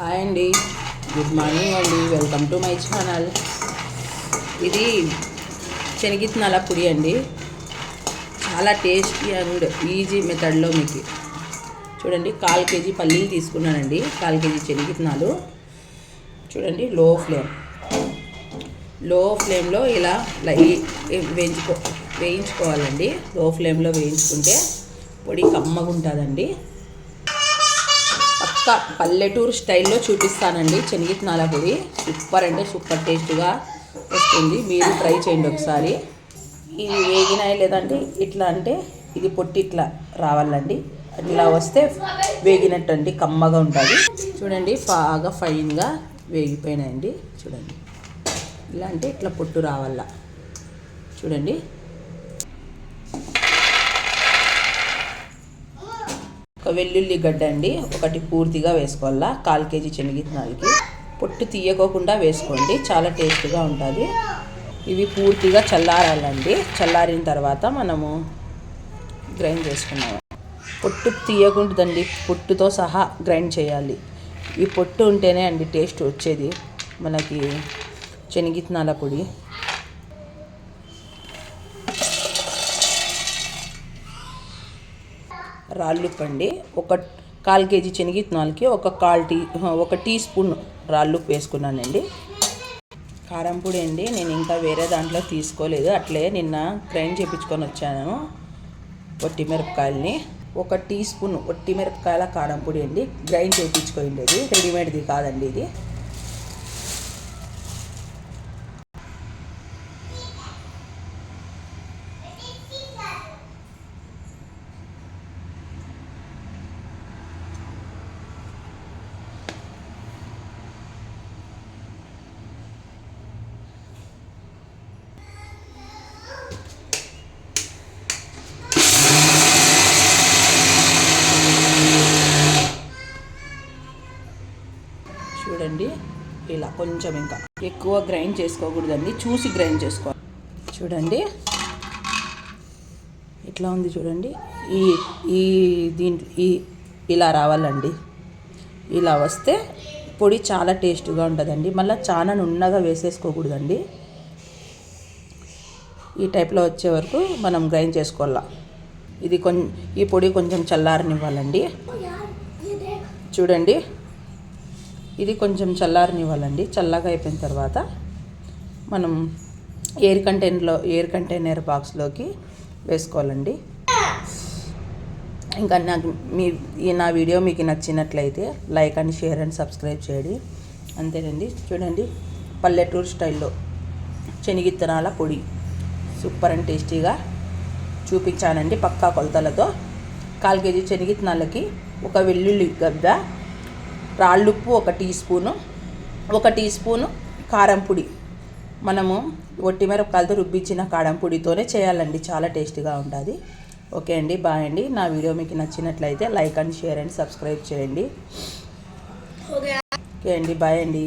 Hi అండి. Good morning అండి. Welcome to my channel. ఇది శనగిత్తనాల పొడి అండి. చాలా టేస్టీ అండ్ ఈజీ మెథడ్లో మీకు. చూడండి కాల్ కేజీ పల్లీలు తీసుకున్నానండి. కాల్ కేజీ శనగిత్తనాలు చూడండి లో ఫ్లేమ్. లో ఫ్లేమ్లో ఇలా లై వేయించుకో వేయించుకోవాలండి. లో ఫ్లేమ్లో వేయించుకుంటే పొడి కమ్మగా ఉంటుందండి పక్క పల్లెటూరు స్టైల్లో చూపిస్తానండి. శనగిత్తనాల పొడి సూపర్ అంటే సూపర్ టేస్ట్గా వస్తుంది. మీరు ట్రై చేయండి ఒకసారి. ఇవి వేగినాయి లేదంటే ఇట్లా అంటే ఇది పొట్టి ఇట్లా రావాలండి. ఇట్లా వస్తే వేగినట్టు అండి కమ్మగా ఉంటుంది. చూడండి బాగా ఫైన్గా వేగిపోయినాయండి. చూడండి. ఇలా అంటే ఇట్లా పొట్టు రావాల. చూడండి. వెల్లుల్లి గడ్డ అండి ఒకటి పూర్తిగా వేసుకోవాలా. కాల్ కేజీ శనగిత్తనాలకి పొట్టు తీయకోకుండా వేసుకోండి చాలా టేస్ట్గా ఉంటుంది. ఇవి పూర్తిగా చల్లారాలండి. చల్లారిన తర్వాత మనము గ్రైండ్ చేసుకున్నాము పొట్టు తీయకూడదండి పొట్టుతో సహా గ్రైండ్ చేయాలి. ఈ పొట్టు ఉంటేనే అండి టేస్ట్ వచ్చేది. మనకి శనగిత్తనాల పొడి. రాళ్ళుప్పు అండి ఒక కాల్ కేజీ శనగిత్తనాలకి ఒక కాల్ టీ ఒక టీ స్పూన్ రాళ్ళుప్పు వేసుకున్నానండి. కారం పొడి అండి నేను ఇంకా వేరే దాంట్లో తీసుకోలేదు. అట్లే నిన్న గ్రైండ్ చేయించుకొని వచ్చాను వట్టి మిరపకాయలని. ఒక టీ స్పూన్ ఒట్టి మిరపకాయల కారం పొడి అండి గ్రైండ్ చేయించుకోండి రెడీమేడ్ది కాదండి ఇది. చూడండి. ఇలా కొంచెం ఇంకా ఎక్కువ గ్రైండ్ చేసుకోకూడదండి. చూసి గ్రైండ్ చేసుకోవాలి. చూడండి. ఇట్లా ఉంది చూడండి. ఈ ఈ దీంట్లో ఈ ఇలా రావాలండి. ఇలా వస్తే పొడి చాలా టేస్ట్గా ఉంటుందండి. మళ్ళీ చాలా నున్నగా వేసేసుకోకూడదండి. ఈ టైప్లో వచ్చే వరకు మనం గ్రైండ్ చేసుకోవాలా. ఇది కొంచెం ఈ పొడి కొంచెం చల్లారనివ్వాలండి. చూడండి. ఇది కొంచెం చల్లారనివ్వాలండి. చల్లగా అయిపోయిన తర్వాత మనం ఎయిర్ కంటైనర్లో ఎయిర్ కంటైనర్ బాక్స్లోకి వేసుకోవాలండి. ఇంకా నాకు మీ ఈ నా వీడియో మీకు నచ్చినట్లయితే like and share and subscribe చేయండి. అంతేనండి. చూడండి పల్లెటూరు స్టైల్లో శనిగిత్తనాల పొడి. సూపర్ అండ్ టేస్టీగా చూపించానండి పక్కా కొలతలతో. కాల్ కేజీ శనిగిత్తనాలకి ఒక వెల్లుల్లి గడ్డ రాళ్ళుప్పు ఒక టీ స్పూను ఒక టీ స్పూను కారం పొడి. మనము ఒట్టి మిరపకాయలతో రుబ్బించిన కారం పొడితోనే చేయాలండి చాలా టేస్టీగా ఉంటుంది ఓకే అండి బాయ్ అండి. నా వీడియో మీకు నచ్చినట్లయితే like and share and subscribe చేయండి. ఓకే అండి బాయ్ అండి.